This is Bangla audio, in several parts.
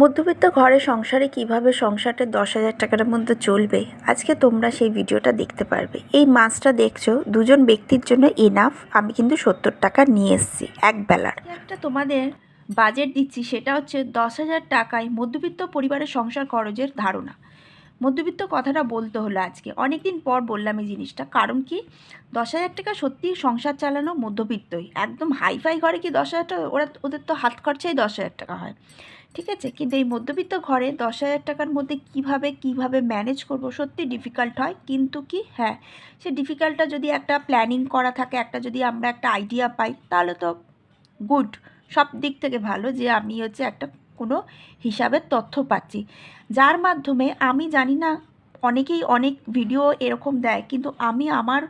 মধ্যবিত্ত ঘরে সংসারে কীভাবে সংসারটা দশ হাজার টাকার মধ্যে চলবে? আজকে তোমরা সেই ভিডিওটা দেখতে পারবে। এই মাছটা দেখছ, দুজন ব্যক্তির জন্য এনাফ আমি কিন্তু সত্তর টাকা নিয়ে এসেছি, এক বেলার। একটা তোমাদের বাজেট দিচ্ছি, সেটা হচ্ছে দশ হাজার টাকায় মধ্যবিত্ত পরিবারের সংসার খরচের ধারণা। মধ্যবিত্ত কথাটা বলতে হলো আজকে। অনেক দিন পর বললাম এই জিনিসটা। কারণ কি? দশ হাজার টাকা সত্যিই সংসার চালানো মধ্যবিত্তই। একদম হাইফাই ঘরে কি দশ হাজার টাকা? ওরা, ওদের তো হাত খরচাই দশ হাজার টাকা হয়। ঠিক আছে? কিন্তু এই মধ্যবিত্ত ঘরে দশ হাজার টাকার মধ্যে কীভাবে কীভাবে ম্যানেজ করব সত্যি ডিফিকাল্ট হয়। কিন্তু কি? হ্যাঁ সে ডিফিকাল্টটা যদি একটা প্ল্যানিং করা থাকে, একটা যদি আমরা একটা আইডিয়া পাই, তাহলে তো গুড সব দিক থেকে ভালো যে আমি হচ্ছে একটা কোনো হিসাবের তথ্য পাচ্ছি। যার মাধ্যমে আমি জানি না, অনেকেই অনেক ভিডিও এরকম দেয়, কিন্তু আমি আমার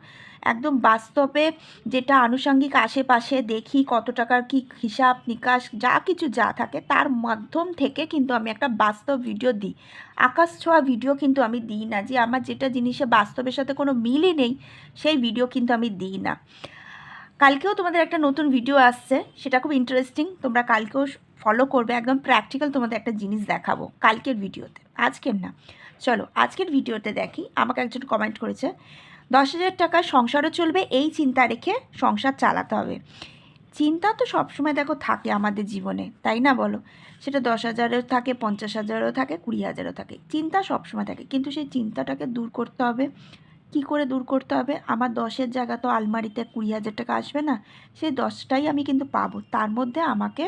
একদম বাস্তবে যেটা আনুষঙ্গিক আশেপাশে দেখি কত টাকার কি হিসাব নিকাশ যা কিছু যা থাকে তার মাধ্যম থেকে কিন্তু আমি একটা বাস্তব ভিডিও দিই। আকাশ ছোঁয়া ভিডিও কিন্তু আমি দিই না যে আমার যেটা জিনিসে বাস্তবের সাথে কোনো মিলই নেই সেই ভিডিও কিন্তু আমি দিই না। কালকেও তোমাদের একটা নতুন ভিডিও আসছে, সেটা খুব ইন্টারেস্টিং তোমরা কালকেও ফলো করবে, একদম প্র্যাকটিক্যাল তোমাদের একটা জিনিস দেখাবো কালকের ভিডিওতে, আজকের না। চলো, আজকের ভিডিওতে দেখি, আমাকে একজন কমেন্ট করেছে দশ হাজার টাকা সংসারও চলবে, এই চিন্তা রেখে সংসার চালাতে হবে। চিন্তা তো সবসময় দেখো থাকে আমাদের জীবনে, তাই না বলো? সেটা দশ হাজারেও থাকে, পঞ্চাশ হাজারও থাকে, কুড়ি হাজারও থাকে। চিন্তা সবসময় থাকে, কিন্তু সেই চিন্তাটাকে দূর করতে হবে। কি করে দূর করতে হবে? আমার দশের জায়গা তো আলমারিতে কুড়ি হাজার টাকা আসবে না, সেই দশটাই আমি কিন্তু পাবো। তার মধ্যে আমাকে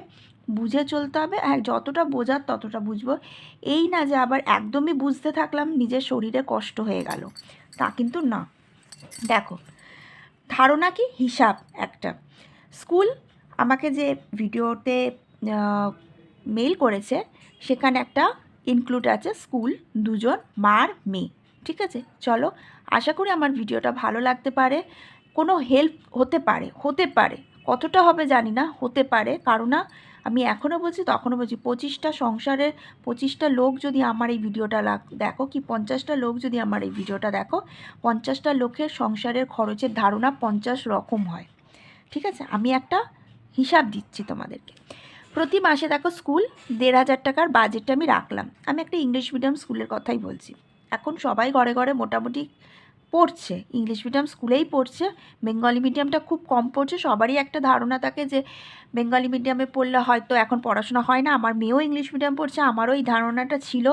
বুঝে চলতে হবে হ্যাঁ যতটা বোঝার ততটা বুঝব। এই না যে আবার একদমই বুঝতে থাকলাম, নিজের শরীরে কষ্ট হয়ে গেল। তা কিন্তু না। দেখো, ধারণা কি? হিসাব একটা। স্কুল আমাকে যে ভিডিওতে মেল করেছে, সেখানে একটা ইনক্লুড আছে, স্কুল, দুজন, মার, মেয়ে। ঠিক আছে? চলো, আশা করি আমার ভিডিওটা ভালো লাগতে পারে। কোনো হেল্প হতে পারে হতে পারে। কতটা হবে জানি না, হতে পারে। কারণ না আমি এখনও বলছি, তখনও বলছি, পঁচিশটা সংসারের পঁচিশটা লোক যদি আমার এই ভিডিওটা দেখো কি, পঞ্চাশটা লোক যদি আমার এই ভিডিওটা দেখো, পঞ্চাশটা লোকের সংসারের খরচের ধারণা পঞ্চাশ রকম হয়। ঠিক আছে? আমি একটা হিসাব দিচ্ছি তোমাদেরকে। প্রতি মাসে দেখো স্কুল দেড় হাজার টাকার বাজেটটা আমি রাখলাম। আমি একটা ইংলিশ মিডিয়াম স্কুলের কথাই বলছি। এখন সবাই ঘরে ঘরে মোটামুটি পড়ছে ইংলিশ মিডিয়াম স্কুলেই পড়ছে বেঙ্গলি মিডিয়ামটা খুব কম পড়ছে, সবারই একটা ধারণা থাকে যে বেঙ্গলি মিডিয়ামে পড়লে হয়তো এখন পড়াশোনা হয় না, আমার মেয়েও ইংলিশ মিডিয়াম পড়ছে, আমারও এই ধারণাটা ছিল।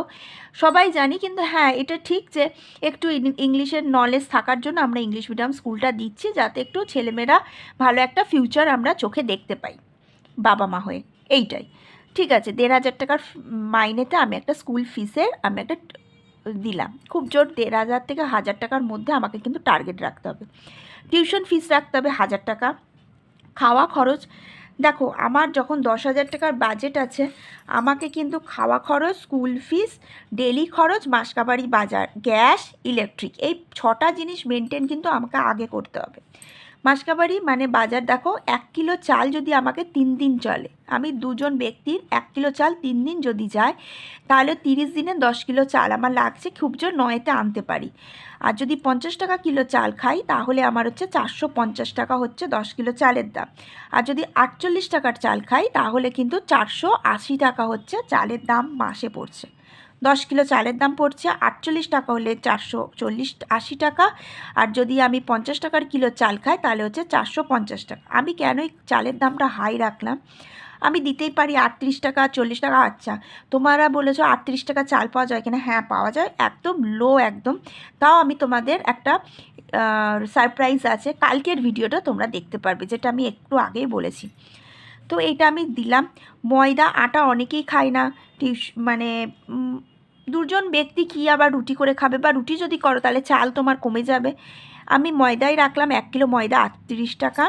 সবাই জানি কিন্তু হ্যাঁ এটা ঠিক যে একটু ইংলিশের নলেজ থাকার জন্য আমরা ইংলিশ মিডিয়াম স্কুলটা দিচ্ছি, যাতে একটু ছেলেমেয়েরা ভালো একটা ফিউচার আমরা চোখে দেখতে পাই, বাবা মা হয়ে, এইটাই। ঠিক আছে, দেড় হাজার টাকার মাইনেতে আমি একটা স্কুল ফিসের আমি একটা দিলাম। খুব জোর দেড় হাজার থেকে হাজার টাকার মধ্যে আমাকে কিন্তু টার্গেট রাখতে হবে। টিউশন ফিস রাখতে হবে হাজার টাকা। খাওয়া খরচ, দেখো আমার যখন দশ হাজার টাকার বাজেট আছে, আমাকে কিন্তু খাওয়া খরচ স্কুল ফিস ডেলি খরচ, মাসকাবাড়ি বাজার গ্যাস ইলেকট্রিক এই ছটা জিনিস মেনটেন কিন্তু আমাকে আগে করতে হবে। মাসকাবাড়ি মানে বাজার, দেখো, এক কিলো চাল যদি আমাকে তিন দিন চলে, আমি দুজন ব্যক্তির এক কিলো চাল তিন দিন যদি যায়, তাহলে তিরিশ দিনে দশ কিলো চাল আমার লাগছে, খুব জোর নয়তে আনতে পারি। আর যদি পঞ্চাশ টাকা কিলো চাল খাই, তাহলে আমার হচ্ছে চারশো পঞ্চাশ টাকা হচ্ছে দশ কিলো চালের দাম। আর যদি আটচল্লিশ টাকার চাল খাই, তাহলে কিন্তু চারশো আশি টাকা হচ্ছে চালের দাম মাসে পড়ছে। দশ কিলো চালের দাম পড়ছে আটচল্লিশ টাকা হলে চারশো চল্লিশ আশি টাকা। আর যদি আমি পঞ্চাশ টাকার কিলো চাল খাই তাহলে হচ্ছে চারশো পঞ্চাশ টাকা। আমি কেন এই চালের দামটা হাই রাখলাম? আমি দিতেই পারি আটত্রিশ টাকা, চল্লিশ টাকা আচ্ছা তোমরা বলেছ আটত্রিশ টাকা চাল পাওয়া যায় কিনা? হ্যাঁ পাওয়া যায়। একদম লো একদম। তাও আমি তোমাদের একটা সারপ্রাইজ আছে। কালকের ভিডিওটা তোমরা দেখতে পারবে, যেটা আমি একটু আগেই বলেছি। তো এইটা আমি দিলাম। ময়দা, আটা অনেকেই খায় না। মানে দুজন ব্যক্তি কী আবার রুটি করে খাবে বা রুটি যদি করো তাহলে চাল তোমার কমে যাবে। আমি ময়দাই রাখলাম এক কিলো ময়দা আটত্রিশ টাকা।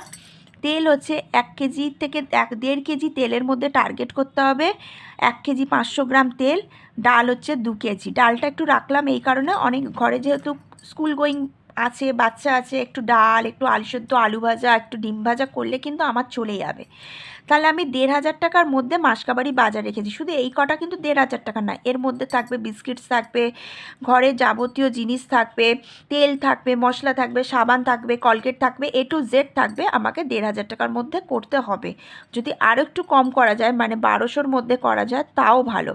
তেল হচ্ছে এক কেজি থেকে এক, দেড় কেজি তেলের মধ্যে টার্গেট করতে হবে। এক কেজি পাঁচশো গ্রাম তেল, ডাল হচ্ছে দু কেজি। ডালটা একটু রাখলাম এই কারণে অনেক, ঘরে যেহেতু স্কুল গোয়িং আছে, বাচ্চা আছে, একটু ডাল, একটু আলু সেদ্ধ, আলু ভাজা, একটু ডিম ভাজা করলে কিন্তু আমার চলে যাবে। তাহলে আমি দেড় হাজার টাকার মধ্যে মাসকাবারি বাজার রেখেছি। শুধু এই কটা কিন্তু দেড় হাজার টাকা না, এর মধ্যে থাকবে বিস্কিটস থাকবে, ঘরে যাবতীয় জিনিস থাকবে, তেল থাকবে, মশলা থাকবে, সাবান থাকবে, কলগেট থাকবে এ টু জেড থাকবে, আমাকে দেড় হাজার টাকার মধ্যে করতে হবে। যদি আরও একটু কম করা যায় মানে বারোশোর মধ্যে করা যায়, তাও ভালো।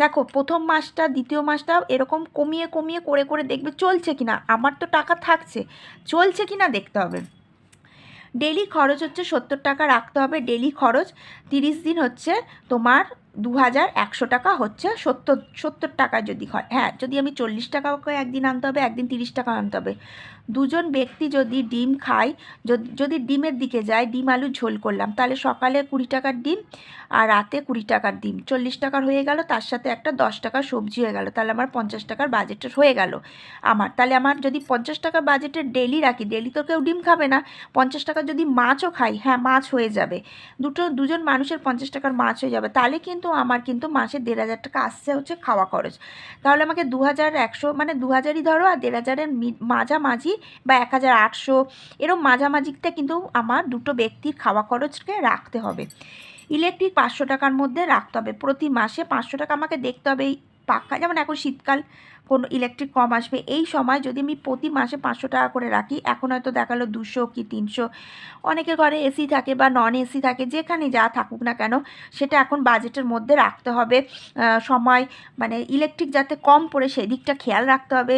দেখো, প্রথম মাসটা, দ্বিতীয় মাসটা এরকম কমিয়ে কমিয়ে করে করে দেখবে চলছে কি না আমার তো টাকা থাকছে, চলছে কি না দেখতে হবে। ডেলি খরচ হচ্ছে সত্তর টাকা রাখতে হবে। ডেলি খরচ তিরিশ দিন হচ্ছে তোমার দু হাজার একশো টাকা হচ্ছে সত্তর সত্তর টাকা যদি হয়। হ্যাঁ যদি আমি চল্লিশ টাকা একদিন আনতে হবে, একদিন তিরিশ টাকা আনতে হবে। দুজন ব্যক্তি যদি ডিম খায়, যদি- ডিমের দিকে যায়, ডিম আলু ঝোল করলাম, তাহলে সকালে কুড়ি টাকার ডিম আর রাতে কুড়ি টাকার ডিম। চল্লিশ টাকার হয়ে গেল, তার সাথে একটা দশ টাকার সবজি হয়ে গেল, তাহলে আমার পঞ্চাশ টাকার বাজেটের হয়ে গেল। আমার, তাহলে আমার যদি পঞ্চাশ টাকার বাজেটের ডেলি রাখি ডেলি তো কেউ ডিম খাবে না, পঞ্চাশ টাকার যদি মাছও খাই হ্যাঁ মাছ হয়ে যাবে। দুটো, দুজন মানুষের পঞ্চাশ টাকার মাছ হয়ে যাবে, তাহলে কিন্তু আমার কিন্তু মাসে দেড় হাজার টাকা আসছে হচ্ছে খাওয়া খরচ। তাহলে আমাকে দু হাজার একশো মানে দু হাজারই ধরো আর দেড় হাজারের মাঝামাঝি বা এক হাজার আটশো এরম মাঝামাঝিতে কিন্তু আমার দুটো ব্যক্তির খাওয়া খরচকে রাখতে হবে। ইলেকট্রিক পাঁচশো টাকার মধ্যে রাখতে হবে। প্রতি মাসে পাঁচশো টাকা আমাকে দেখতে হবে পাখা যেমন এখন শীতকাল। কোনো ইলেকট্রিক কম আসবে। এই সময় যদি আমি প্রতি মাসে পাঁচশো টাকা করে রাখি, এখন হয়তো দেখাল দুশো কি তিনশো। অনেকের ঘরে এসি থাকে বা নন এসি থাকে, যেখানে যা থাকুক না কেন, সেটা এখন বাজেটের মধ্যে রাখতে হবে। সময় মানে ইলেকট্রিক যাতে কম পড়ে সেই দিকটা খেয়াল রাখতে হবে।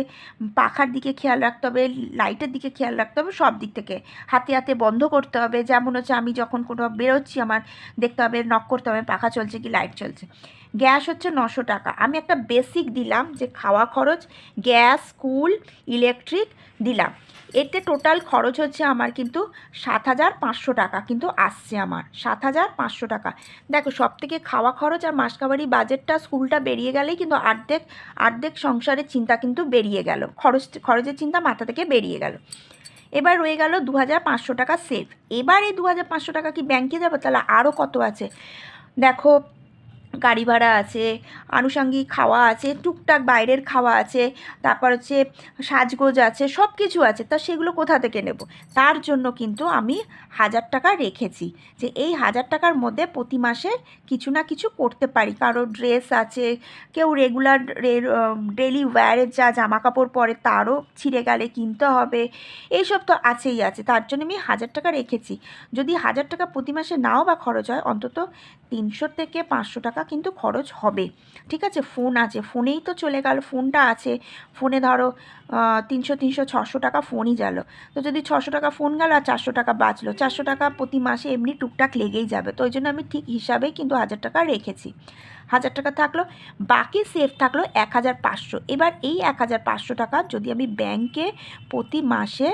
পাখার দিকে খেয়াল রাখতে হবে লাইটের দিকে খেয়াল রাখতে হবে, সব দিক থেকে। হাতে হাতে বন্ধ করতে হবে। যেমন হচ্ছে আমি যখন কোনো বেরোচ্ছি, আমার দেখতে হবে নক করতে হবে, পাখা চলছে কি লাইট চলছে। গ্যাস হচ্ছে নশো টাকা। আমি একটা বেসিক দিলাম যে খাওয়া খরচ, গ্যাস, স্কুল, ইলেকট্রিক দিলাম। এতে টোটাল খরচ হচ্ছে আমার কিন্তু সাত হাজার পাঁচশো টাকা, কিন্তু আসছে আমার সাত হাজার পাঁচশো টাকা। দেখো সব থেকে খাওয়া খরচ আর মাসকাবারি বাজেটটা স্কুলটা বেরিয়ে গেলেই কিন্তু অর্ধেক অর্ধেক সংসারের চিন্তা কিন্তু বেরিয়ে গেল। খরচ, খরচের চিন্তা মাথা থেকে বেরিয়ে গেল। এবার রয়ে গেল দু হাজার পাঁচশো টাকা সেভ। এবার এই দু হাজার পাঁচশো টাকা কি ব্যাংকে যাব? তাহলে আরও কত আছে? দেখো গাড়ি ভাড়া আছে, আনুষঙ্গিক খাওয়া আছে, টুকটাক বাইরের খাওয়া আছে, তারপর হচ্ছে সাজগোজ আছে সব কিছু আছে। তা সেগুলো কোথা থেকে নেব? তার জন্য কিন্তু আমি হাজার টাকা রেখেছি যে এই হাজার টাকার মধ্যে প্রতি মাসে কিছু না কিছু করতে পারি। কারও ড্রেস আছে, কেউ রেগুলার ডেলি ওয়্যারের যা জামা কাপড় পরে তারও ছিঁড়ে গেলে কিনতে হবে। এইসব তো আছেই, আছে। তার জন্য আমি হাজার টাকা রেখেছি। যদি হাজার টাকা প্রতি মাসে নাও বা খরচ হয়, অন্তত তিনশো থেকে পাঁচশো টাকা কিন্তু খরচ হবে। ঠিক আছে? ফোন আছে। ফোনেই তো চলে গেল, ফোনটা আছে। ফোনে ধরো তিনশো তিনশো, ছশো টাকা ফোনই গেল। তো যদি ছশো টাকা ফোন গেল আর চারশো টাকা বাঁচলো, চারশো টাকা প্রতি মাসে এমনি টুকটাক লেগেই যাবে। তো ওই জন্য আমি ঠিক হিসাবেই কিন্তু হাজার টাকা রেখেছি। হাজার টাকা থাকল, বাকি সেফ থাকল এক হাজার পাঁচশো। এবার এই এক হাজার পাঁচশো টাকা যদি আমি ব্যাংকে প্রতি মাসে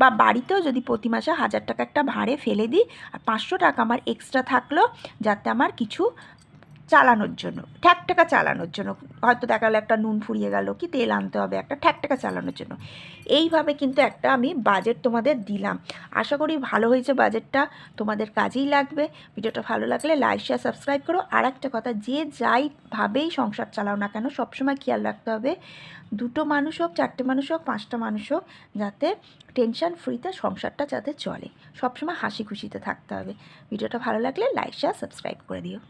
বা বাড়িতেও যদি প্রতি মাসে হাজার টাকা একটা ভাড়ে ফেলে দিই, আর পাঁচশো টাকা আমার এক্সট্রা থাকল, যাতে আমার কিছু চালানোর জন্য ঠ্যাক টাকা চালানোর জন্য। হয়তো দেখা গেলো একটা নুন ফুরিয়ে গেল, কি তেল আনতে হবে, একটা ঠ্যাক টাকা চালানোর জন্য। এইভাবে কিন্তু একটা আমি বাজেট তোমাদের দিলাম। আশা করি ভালো হয়েছে বাজেটটা তোমাদের কাজেই লাগবে। ভিডিওটা ভালো লাগলে লাইক শেয়ার সাবস্ক্রাইব করো। আর একটা কথা, যে যাই ভাবেই সংসার চালাও না কেন, সবসময় খেয়াল রাখতে হবে, দুটো মানুষ হোক, চারটে মানুষ হোক, পাঁচটা মানুষ হোক, যাতে টেনশন ফ্রিতে সংসারটা যাতে চলে। সবসময় হাসি খুশিতে থাকতে হবে। ভিডিওটা ভালো লাগলে লাইক শেয়ার সাবস্ক্রাইব করে দিও।